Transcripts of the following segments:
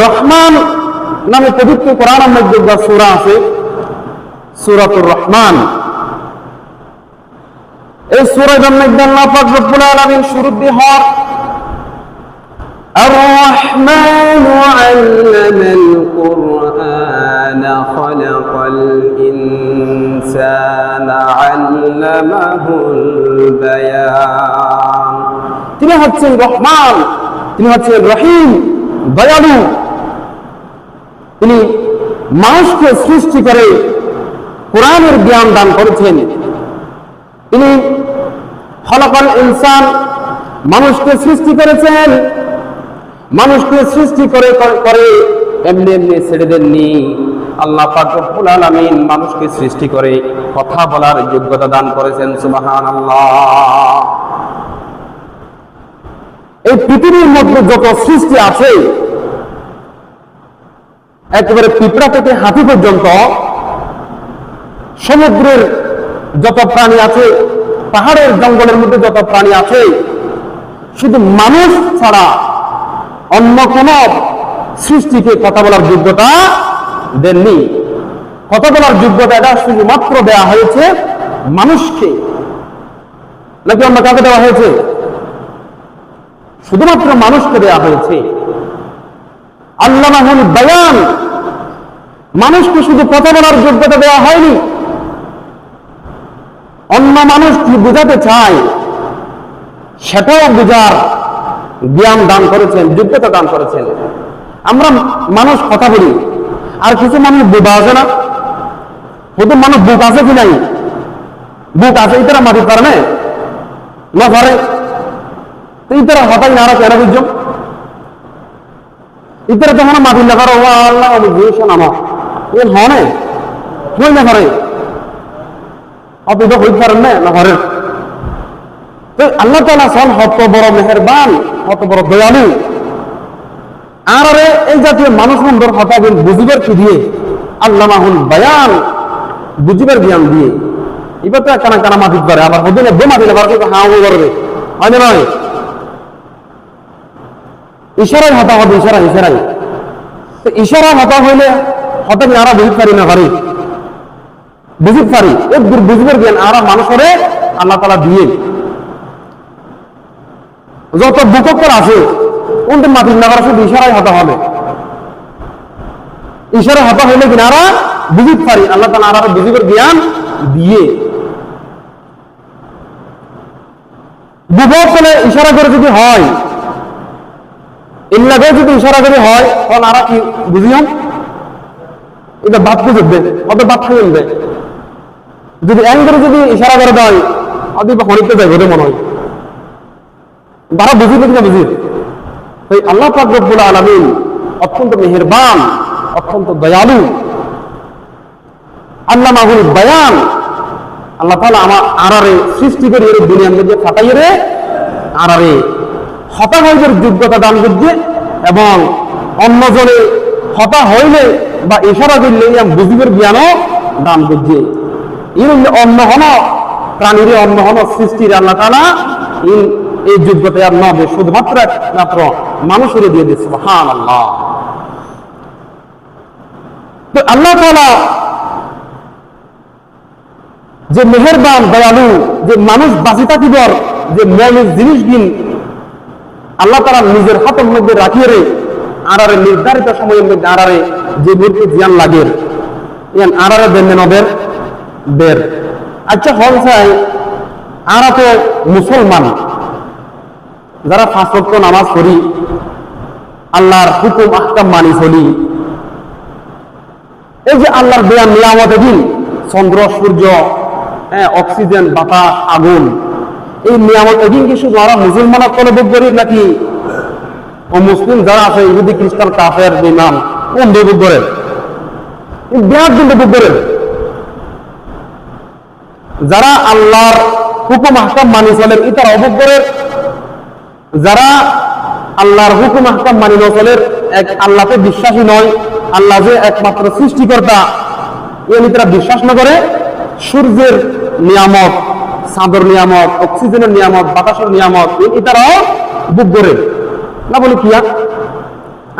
রহমান নামে পবিত্র কোরআন মধ্যে যা সূরা আছে সূরাতুর রহমান এই সূরার মধ্যে আল্লাহ পাক রব্বুল আলামিন শুরু দিয়ে হর الرحمن علم القرآن خلق الإنسان علمه البيان তিনি হচ্ছেন রহমান তিনি হচ্ছেন রহিম দয়ালু। তিনি মানুষকে সৃষ্টি করে কোরআনের জ্ঞান দান করেছেন। তিনি ফলাফল ইনসান মানুষকে সৃষ্টি করেছেন। মানুষকে সৃষ্টি করে করে এমনি এমনি ছেড়ে দেননি। আল্লাহ পাক রব্বুল আলামিন মানুষকে সৃষ্টি করে কথা বলার যোগ্যতা দান করেছেন, সুবহানাল্লাহ। এই পৃথিবীর মধ্যে যত সৃষ্টি আছে, একেবারে পিঁপড়া থেকে হাতি পর্যন্ত, সমুদ্রের যত প্রাণী আছে, পাহাড়ের জঙ্গলের মধ্যে যত প্রাণী আছে, শুধু মানুষ ছাড়া অন্য কোন সৃষ্টিকে কথা বলার যোগ্যতা দেননি। কথা বলার যোগ্যতা এটা শুধুমাত্র দেওয়া হয়েছে মানুষকে। নাকি অন্য কাকে দেওয়া হয়েছে? শুধুমাত্র মানুষকে দেওয়া হয়েছে। আল্লামাহুল বয়ান, মানুষকে শুধু কথা বলার যোগ্যতা দেওয়া হয়নি। অন্য মানুষ কি বোঝাতে চায়, সেটাও বুঝার জ্ঞান দান করেছেন, যোগ্যতা দান করেছেন। আমরা মানুষ কথা বলি, আর কিছু মানুষ বোবা আছে না। শুধু মানুষ বুক আছে কি নাই? বুক আছে ইতারা মাটির কারণে। না ধরে। তো ইতারা হঠাৎ না কেন বুঝছ? ইতারা তখন মাটির না করে আপনি তো হইতে পারেন না তো আল্লাহ তালা সন হত বড় মেহরবান, হত বড় দয়ালু। আর এই জাতীয় মানুষ মন্দর হতাবেন বুঝিবার কি দিয়ে? আল্লাহ মাহুল বয়ান, বুঝিবার জ্ঞান দিয়ে। এবার তো কানা কানা মাটির করে আবার হদিনে বে মাটিলে আবার কিন্তু হাঁ করবে হয় না নয়? ইশারায় হতা হবে ইশারা ইশারায়। তো ইশারা হতা হইলে হঠাৎ আরা বুঝতে পারি না, পারি। বুঝতে পারি। একদূর বুঝবার জ্ঞান আরা মানুষের আল্লাহ তালা দিয়ে। যত বুকক্কর আছে উনতে মাটির নাগার শুধু ইশারায় হতা হবে। ইশারা হতা হইলে কিনা আরা বুঝতে পারি, আল্লাহ তালা আরা বুঝিবার জ্ঞান দিয়ে। করে ইশারা করে যদি হয় ইল্লাগে যদি ইশারা করে হয়, তখন আরা কি বুঝিয়াম এটা বাদ বুঝবে অত বাদ খাইবে যদি এন করে যদি ইশারা করে দেয় অতি হরিতে যাইব রে মনে হয়। বারা বুঝিবে কিনা বুঝি? এই আল্লাহ পাক রব্বুল আলামিন অত্যন্ত মেহেরবান, অত্যন্ত দয়ালু। আল্লাহ মাহুল বয়ান। আল্লাহ তাআলা আমার আরারে সৃষ্টি করে দুনিয়ার মধ্যে ফাটাইয়ে রে আরারে হতা হইবার যোগ্যতা দান করছে এবং অন্যজনে হতা হইলে বা ইশারা করলে বুঝিবার জ্ঞানও দান করছে এর অন্য হন, প্রাণীর অন্য হন, সৃষ্টির আল্লাহ তালা এই যোগ্যতা আর নবে শুধুমাত্র মাত্র মানুষের দিয়ে দিচ্ছে হান আল্লাহ তো আল্লাহ তালা যে মেহেরবান, দয়ালু, যে মানুষ বাঁচি থাকিবর যে মৌলিক জিনিসগুলি আল্লাহ তালা নিজের হাতের মধ্যে রাখিয়ে রে আড়ারে নির্ধারিত সময়ের মধ্যে আড়ারে যে মূর্তি জিয়ান লাগে। আড়ারে দেন নবের বের। আচ্ছা হল চাই আরা তো মুসলমান, যারা পাঁচ নামাজ পড়ি, আল্লাহর হুকুম, আহকাম মানি চলি। এই যে আল্লাহর বেয়ান নিয়ামত দিন, চন্দ্র, সূর্য হ্যাঁ অক্সিজেন, বাতাস, আগুন এই নিয়ামত এদিন কি শুধু আমরা মুসলমানের তলে ভোগ করি নাকি? ও মুসলিম যারা আছে, ইহুদি, খ্রিস্টান, কাফের ইমাম কোন ভোগ করেন বিরাট কিন্তু ভোগ করেন যারা আল্লাহর হুকুম হাকাম মানি চলেন ইতারা অভোগ করেন যারা আল্লাহর হুকুম হাকাম মানি নচলের এক আল্লাহকে বিশ্বাসী নয়, আল্লাহ যে একমাত্র সৃষ্টিকর্তা, এ তারা বিশ্বাস না করে। সূর্যের নিয়ামত চাঁদর নিয়ামত অক্সিজেনের নিয়ামত বাতাসের নিয়ামত এটারাও বুক করে না বলি কিয়া?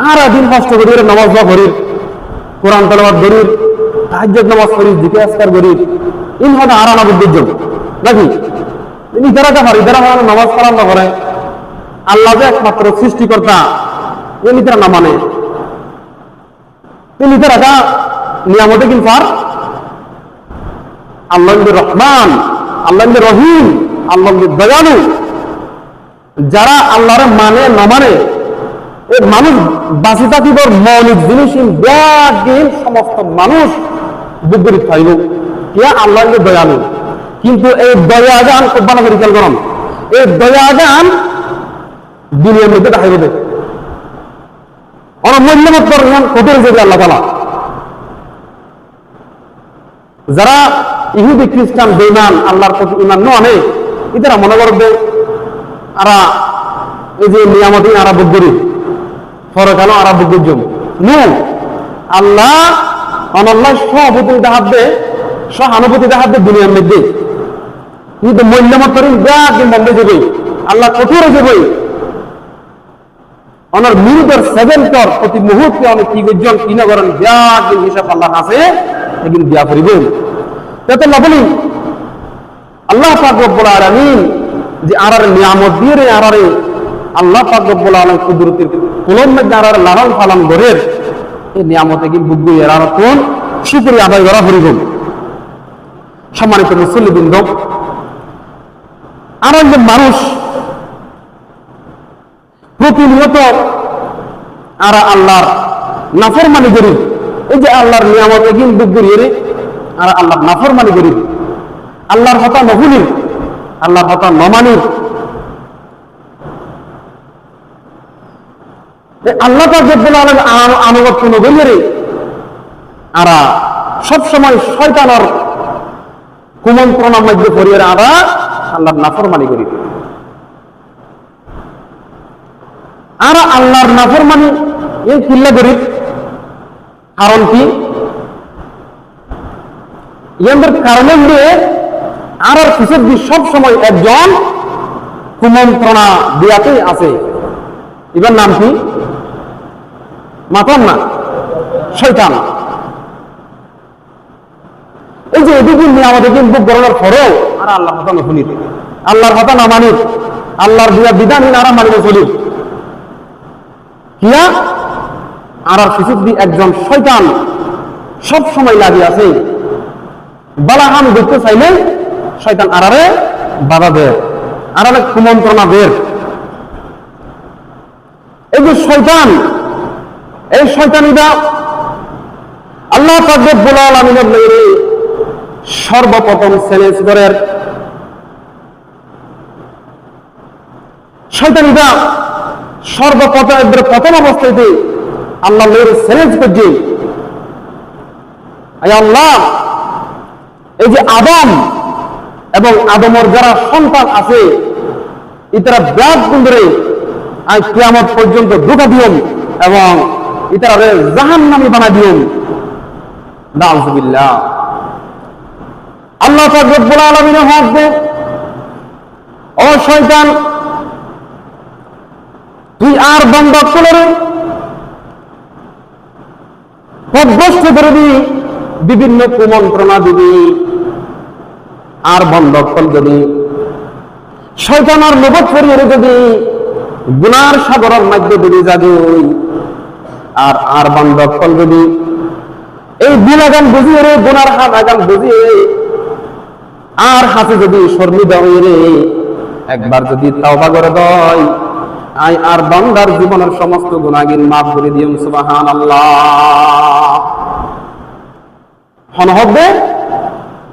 আর দিন কষ্ট করি নামাজ বা করি কোরআন তালাবাদ করি তাহাজ্জুদ নামাজ করি জিকে আসকার করি ইন হতে আর আনা বুদ্ধির যোগ নাকি ইতারা কা পারি ইতারা মানে নামাজ কালাম না করে আল্লাহ যে একমাত্র সৃষ্টিকর্তা এ নিতারা না মানে তিনি নিতারা কা নিয়ামতে কিন ফার আল্লাহ রহমান আল্লাহ রহিম আল্লাহ দয়ালু। যারা আল্লাহর মানে না মানে এই মানুষ বাঁচি থাকিবর মৌলিক জিনিস ব্যাগহীন সমস্ত মানুষ বুদ্ধি পাইল কিয়া আল্লাহ দয়ালু। কিন্তু এই দয়া গান কোব্বানা করে খেয়াল করম এই দয়া গান দুনিয়ার মধ্যে দেখাইব দে অনেক মূল্যবোধ করেন কঠিন যাবে আল্লাহ তালা যারা ইহুদি খ্রিস্টান, বেইমান, আল্লাহর প্রতি ইমান নয় এদের মনে করবে, আরা, এই যে নিয়ামতি আরা বুদ্ধরি ফরকানো আরা বুদ্ধুর নু, আল্লাহ অনল্লাহ সহানুভূতি দেখাবে সহানুভূতি দেখাবে দুনিয়ার মধ্যে। কিন্তু মূল্যমত করেন যা দিন বন্ধে যাবে, আল্লাহ কঠোর যাবে। অনার মিনিটের সেভেন্টর প্রতি মুহূর্তে অনেক কি গুজন কি না করেন, যা দিন হিসাব আল্লাহ আছে একদিন বিয়া করিবেন তাতে লাভলি আল্লাহ পাক রব্বুল আলামিন যে নিয়ামত দিয়ে রে আরারে, আল্লাহ আলামিন কুদরতের মধ্যে আরার লালন পালন এই নিয়ামতে কি বুদ্ধি এরার কোন শুকরিয়া আদায় করা সম্মানিত আর একজন মানুষ, প্রতিনিয়ত আর আল্লাহর নাফরমানি করি, এই যে আল্লাহর নিয়ামত এগিন বুক রে আর আল্লাহর নাফরমানি করি আল্লাহর হতা নহুলির আল্লাহর হতা নমানির। আল্লাহ পাক রব্বুল আলামিন আন- আনুগত্য নগরিয়ে রে আরা সবসময় শয়তানর কুমন্ত্রণার মধ্যে পড়িয়ে আরা আল্লাহর নাফরমানি করি। আর আল্লাহর নাফরমানি এই কিল্লা করি কারণ কি? ইয়াদের কারণে আর আর কিসের দিক সব সময় একজন কুমন্ত্রণা আছে। এবার নাম কি? না শৈতান এই যে এদিকে আমাদের কিন্তু গণনার পরেও আর আল্লাহর কথা না শুনি আল্লাহর কথা না মানি, আল্লাহর দিয়া বিধানহীন আর মানিব চলি কিয়া? আর আর কিছু একজন শয়তান। সব সময় লাগিয়ে আছে। বালাহান দেখতে চাইলে শয়তান আরারে বাধা দেয় আরারে কুমন্ত্রণা দেয়। এই যে শয়তান, এই শয়তানিটা আল্লাহ পাক রব্বুল আলামিনের সর্বপ্রথম চ্যালেঞ্জ করেন শয়তানিটা সর্বপ্রথম প্রথম অবস্থাতে আল্লাহ চ্যালেঞ্জ করছে আল্লাহ এই যে আদম এবং আদমর যারা সন্তান আছে, ইতারা কুন্দরে আজ কিয়ামত পর্যন্ত ঢুকা দিয়ম এবং ইতারা জাহান নামি বানা নাউজুবিল্লাহ। আল্লাহ আলামিনের ও শয়তান, তুই আর বন্ধ করে রে করে দিবি বিভিন্ন কুমন্ত্রণা দিবি। আর বন্ধ কল যদি। শয়তান আর লোভত করিয়ে যদি গুনার সাগরের মধ্যে ডুবে যাবি, আর আর বন্ধ কল যদি। এই দিন আগান বুঝিয়ে রে, গুনার হাত আগান বুঝিয়ে আর হাতে যদি শর্মি দেওয়া রে, একবার যদি তাওবা করে দয়। আই আর বান্দার জীবনের সমস্ত গুণাগিন মাফ করে দিয়ম সুবাহান আল্লাহ হন হবে,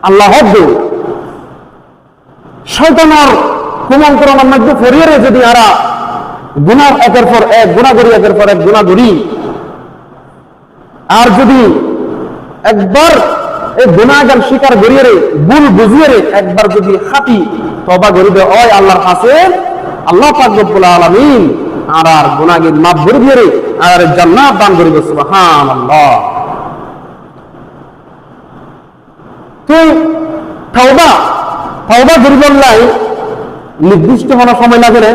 আল্লাহ হবে। শয়তানার কুমন্ত্রণার মধ্যে যদি একের পর এক গুণাগরি একের পর এক গুণাগরি আর যদি একবার এই গুণাগান স্বীকার করিয়ে রে ভুল বুঝিয়ে রে একবার যদি হাতি তবা ওই আল্লাহর কাছে আল্লাহ পাক রব্বুল আলামিন আর আর গুনাগিন মাফ করে দিয়ে রে আর জান্নাত দান করিবে, সুবহানাল্লাহ। তো তাওবা তাওবা করিবার লাই নির্দিষ্ট কোনো সময় লাগে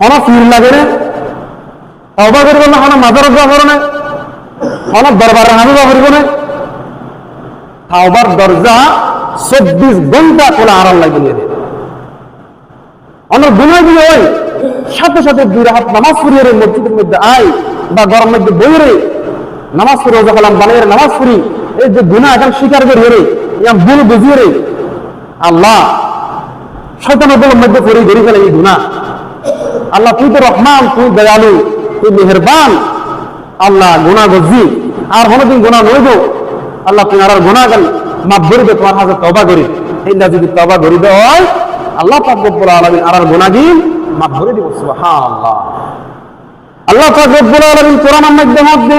কোনো ফির লাগে রে। তবা করিব না হন মাজার যাওয়া করো না। হন দরবার হামিবা করিব না। তাওবার দরজা চব্বিশ ঘণ্টা খোলা আড়াল লাগে অনেক গুণা গুলো ওই সাথে সাথে দুই হাত নামাজ পড়িয়ে মসজিদের মধ্যে আয় বা গরম মধ্যে বই রে। নামাজ পড়ে হলাম বানিয়ে নামাজ পড়ি। এই যে গুণা এখন স্বীকার করি রে। ভুল বুঝিয়ে রে আল্লাহ শয়তানের বলের মধ্যে পড়ে ধরে ফেলে এই গুণা আল্লাহ তুই তো রহমান, তুই দয়ালু, তুই মেহরবান। আল্লাহ গুণা গজি। আর কোনোদিন গুণা নইব। আল্লাহ তুমি আর গুণা গান মাপ ধরবে তোমার হাতে তবা করি। এইটা যদি তবা করি দেয় আল্লাহ পাক রব্বুল আলামিন আর আর গুণাগিন মাপ ধরে দিব, সুবহানাল্লাহ। আল্লাহ পাক রব্বুল আলামিন মধ্যে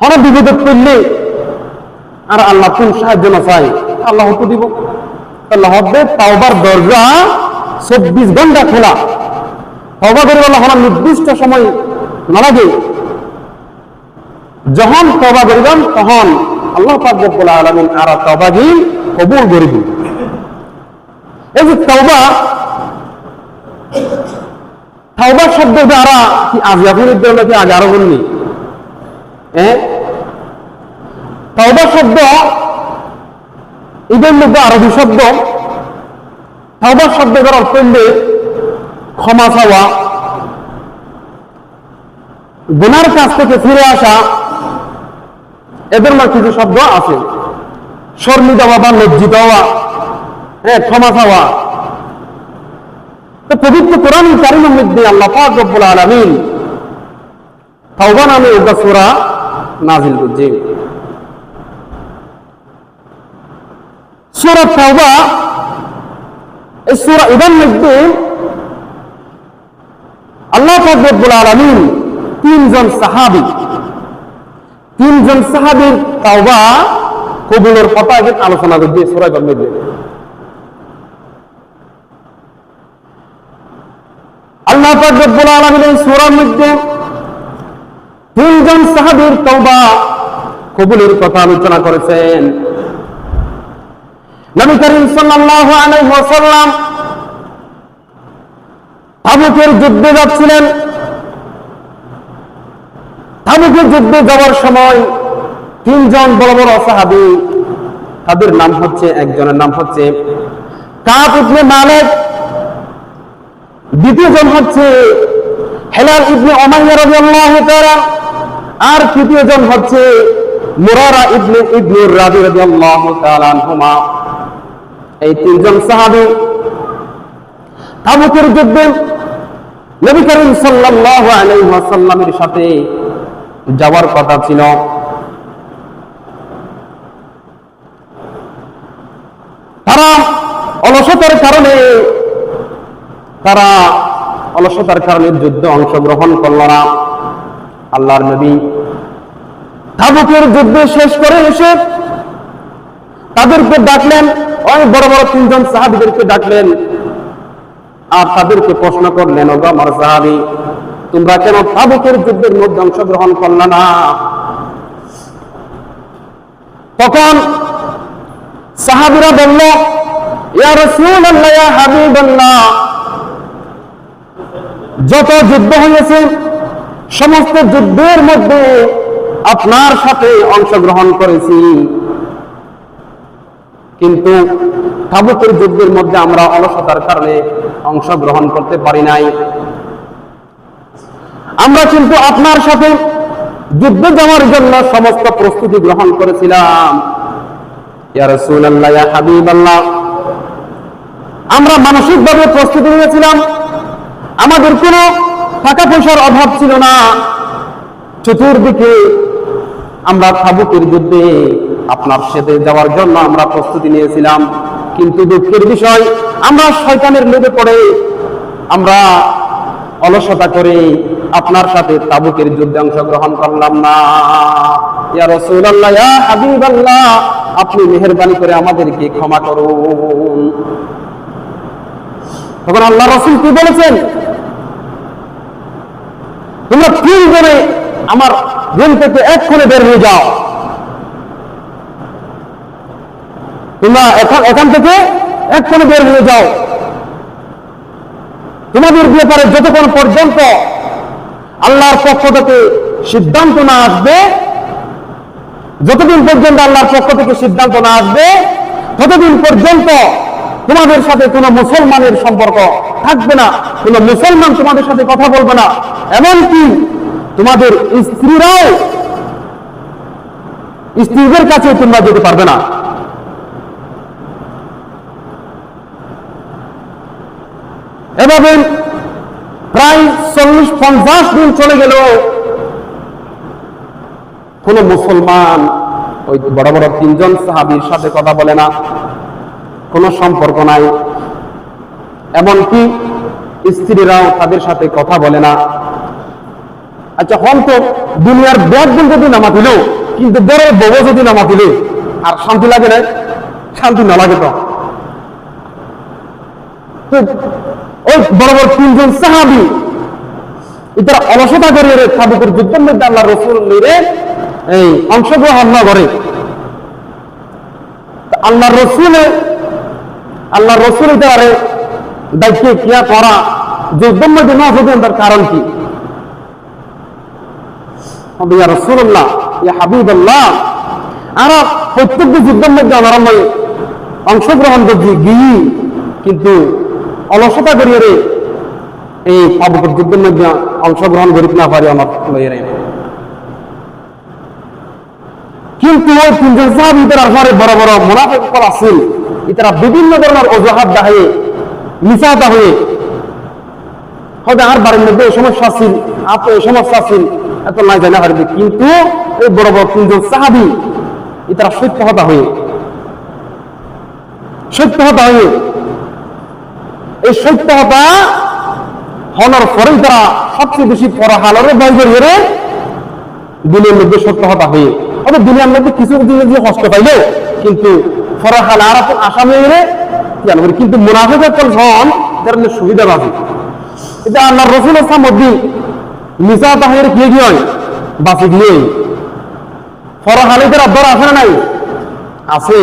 হন বিপদে পড়লে আর আল্লাহ কোন সাহায্য নফাই আল্লাহ তো দিব। আল্লাহ হবে, তাওবার দরজা চব্বিশ ঘণ্টা খোলা। তবা করে হলো নির্দিষ্ট সময় না লাগে। যখন তবা করিবেন, তখন আল্লাহ পাক রব্বুল আলামিন আর তবাগি কবুল করিবেন এই যে তওবা তওবা শব্দ দ্বারা কি আজ কি আজ আরও হ্যাঁ তওবা শব্দ এদের মধ্যে আরবি শব্দ। তওবা শব্দের অর্থ হইলে ক্ষমা চাওয়া। গুনার কাছ থেকে ফিরে আসা, এদের মধ্যে কিছু শব্দ আছে। শর্মিত হওয়া বা লজ্জিত হওয়া হ্যাঁ ক্ষমা চাওয়া। তো পবিত্র কোরআন কারিমের মধ্যে আল্লাহ পাক রব্বুল আলামিন তাওবা নামে একটা সূরা নাজিল করছে সূরা তাওবা, এই সূরা এদের মধ্যে আল্লাহ রব্বুল আলামিন তিনজন সাহাবী, তিনজন সাহাবীর তাওবা কবুলের কথা আগে আলোচনা করবে সূরা এদের মধ্যে আল্লাহ রব্বুল আলামিন এই সূরার মধ্যে তিনজন সাহাবীর তওবা কবুলের কথা আলোচনা করেছেন। নবী করিম সাল্লাল্লাহু আলাইহি ওয়াসাল্লাম তাবুকের যুদ্ধে যাচ্ছিলেন। তাবুকের যুদ্ধে যাওয়ার সময় তিনজন বড় বড় সাহাবী, তাদের নাম হচ্ছে, একজনের নাম হচ্ছে কাপ ইবনে মালিক, দ্বিতীয়জন হচ্ছে হেলাল ইবনে ওমাইয়া রাদিয়াল্লাহু তাআলা। আর তৃতীয় জন হচ্ছে মুরারা ইবনে ইবনে রাবি রাদিয়াল্লাহু তাআলা আনহুমা। এই তিনজন সাহাবী তাবুকের যুদ্ধে নবী করিম সাল্লাল্লাহু আলাইহি ওয়াসাল্লামের সাথে যাওয়ার কথা ছিল। তারা অলসতার কারণে, তারা অলসতার কারণে যুদ্ধে অংশগ্রহণ করল না। আল্লাহর নবী তাবুকের যুদ্ধ শেষ করে এসে তাদেরকে ডাকলেন, অনেক বড় বড় তিনজন সাহাবিদেরকে ডাকলেন। আর তাদেরকে প্রশ্ন করলেন, ওগো আমার সাহাবি, তোমরা কেন তাবুকের যুদ্ধের মধ্যে অংশগ্রহণ করলে না? তখন সাহাবিরা বলল যত যুদ্ধ হয়েছে, সমস্ত যুদ্ধের মধ্যে আপনার সাথে অংশগ্রহণ করেছি। কিন্তু তাবুকের যুদ্ধের মধ্যে আমরা অলসতার কারণে অংশগ্রহণ করতে পারি নাই। আমরা কিন্তু আপনার সাথে যুদ্ধে যাওয়ার জন্য সমস্ত প্রস্তুতি গ্রহণ করেছিলাম। আমরা মানসিকভাবে প্রস্তুতি নিয়েছিলাম আমাদের কোনো টাকা পয়সার অভাব ছিল না। চতুর্দিকে আমরা তাবুকের যুদ্ধে আপনার সাথে যাওয়ার জন্য আমরা প্রস্তুতি নিয়েছিলাম। কিন্তু দুঃখের বিষয়, আমরা শয়তানের লোভে পড়ে, আমরা অলসতা করে আপনার সাথে তাবুকের যুদ্ধে অংশগ্রহণ করলাম না। ইয়া রাসূলুল্লাহ, ইয়া আপনি মেহেরবানি করে আমাদেরকে ক্ষমা করুন। তখন আল্লাহ রসুল কি বলেছেন? তোমরা তিন করে আমার রুম থেকে এক্ষণে বের হয়ে যাও। তোমরা এখন থেকে এক্ষণে বের হয়ে যাও। তোমাদের ব্যাপারে যতক্ষণ পর্যন্ত আল্লাহর পক্ষ থেকে সিদ্ধান্ত না আসবে, যতদিন পর্যন্ত আল্লাহর পক্ষ থেকে সিদ্ধান্ত না আসবে, ততদিন পর্যন্ত তোমাদের সাথে কোনো মুসলমানের সম্পর্ক থাকবে না, কোনো মুসলমান তোমাদের সাথে কথা বলবে না। এমনকি তোমাদের স্ত্রীরাও স্ত্রীদের কাছে তোমরা যেতে পারবে না। এভাবে প্রায় চল্লিশ, পঞ্চাশ দিন চলে গেল কোন মুসলমান, ওই বড় বড় তিনজন সাহাবির সাথে কথা বলে না, কোনো সম্পর্ক নাই। এমনকি স্ত্রীরাও তাদের সাথে কথা বলে না। আচ্ছা হন তো, দুনিয়ার ব্যাগ দিন যদি নামা দিল কিন্তু বড় বউ যদি নামা দিলে আর শান্তি লাগে না শান্তি না লাগে তো, ওই বড় বড় তিনজন সাহাবি এটা অলসতা করে সাবুকের যুদ্ধের মধ্যে আল্লাহ রসুল মেরে এই অংশগ্রহণ না করে। আল্লাহ রসুলে আল্লাহ রসুল এটারে দায়িত্ব কিয়া করা, যুদ্ধের মধ্যে না হতে কারণ কি? প্রত্যেকটি যুদ্ধের মধ্যে অংশগ্রহণ করছি গিয়ে কিন্তু অলসতা করিয়ে রে, এই পাবকের যুদ্ধের মধ্যে অংশগ্রহণ না পারি আমার কিন্তু ওই তিনজন বড় বড় আসিল বিভিন্ন ধরনের অজুহাত দেখায়ে মিশাতা হয়ে হয়তো আর বাড়ির মধ্যে সমস্যা আর এই সমস্যা ছিল। এত নাই জানা পারবে। কিন্তু এই বড় বড় তিনজন সাহাবি ইতারা সত্য হতা হয়ে সত্য হতা হয়ে, এই সত্য হতা হনার পরেই তারা সবচেয়ে বেশি পরহালের ভয় করিয়ে দিনের মধ্যে সত্য হতা হয়ে। হয়তো দুনিয়ার মধ্যে কিছু দিনে যে কষ্ট পাইলে, কিন্তু ফরহাল আর এখন আসামি হয়ে কিন্তু মুনাফিক একজন হন তার সুবিধা পাবে এটা আল্লাহ রসুল ইসলাম মিসা তাহের কে কি হয়? বাসি গিয়ে। ফরহালে তার আব্বার আছে না নাই? আছে।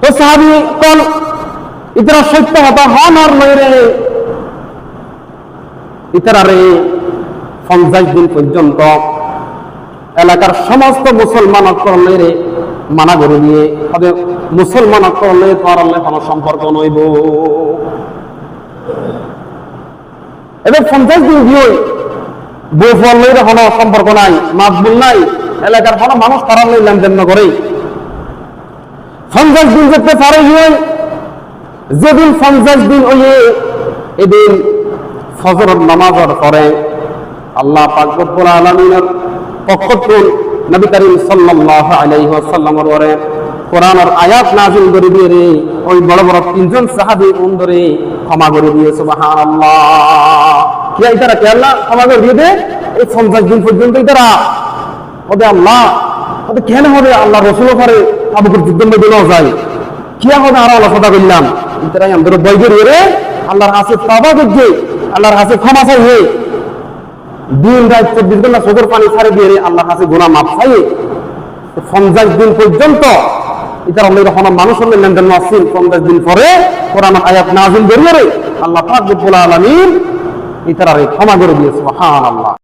তো সাহাবি কোন, ইতরা সত্য হতা হন আর নইরে ইতরা রে পঞ্চাশ দিন পর্যন্ত এলাকার সমস্ত মুসলমান অকরণের মানা করে দিয়ে হবে মুসলমান অকরণে করলে কোনো সম্পর্ক নইব। এবার পঞ্চাশ দিন গিয়ে বউ ফলের কোনো সম্পর্ক নাই মাকবুল নাই, এলাকার কোনো মানুষ তারা লেনদেন না করে পঞ্চাশ দিন যেতে পারে গিয়ে যেদিন পঞ্চাশ দিন হইয়ে এদিন ফজর নামাজের পরে আল্লাহ পাক রব্বুল আলামিনের থেকে নবী করিম সাল্লাল্লাহু আলাইহি ওয়াসাল্লামের পরে কোরআনের আয়াত নাযিল করে দিয়ে রে, ওই বড় বড় তিনজন সাহাবী বন্ধুরে ক্ষমা করে দিয়ে সুবহানাল্লাহ। আইতারা কে আল্লাহ? দিয়ে দে। এই 50 দিন পর্যন্ত ইতারা। হবে আল্লাহ। হবে কেন হবে? আল্লাহ রসুল করে আবুকুর যুদ্ধের মধ্যে যায় কি হবে? আরও আল্লাহ কথা বললাম ইতারাই আমাদের বই করিয়ে রে। আল্লাহর হাসে তাবা করছে। আল্লাহর হাসে ক্ষমা চাই হয়ে দিন রাত চব্বিশ ঘণ্টা চোখের পানি ছাড়ে দিয়ে আল্লাহর কাছে গোনা মাপ চাই পঞ্চাশ দিন পর্যন্ত ইতার অনেক রকম মানুষ হলে লেনদেন আসছিল পঞ্চাশ দিন পরে কোরআন আয়াত নাজিল বেরিয়ে আল্লাহ পাক রব্বুল আলামিন ইতারা ক্ষমা করে দিয়েছে সুবহানাল্লাহ।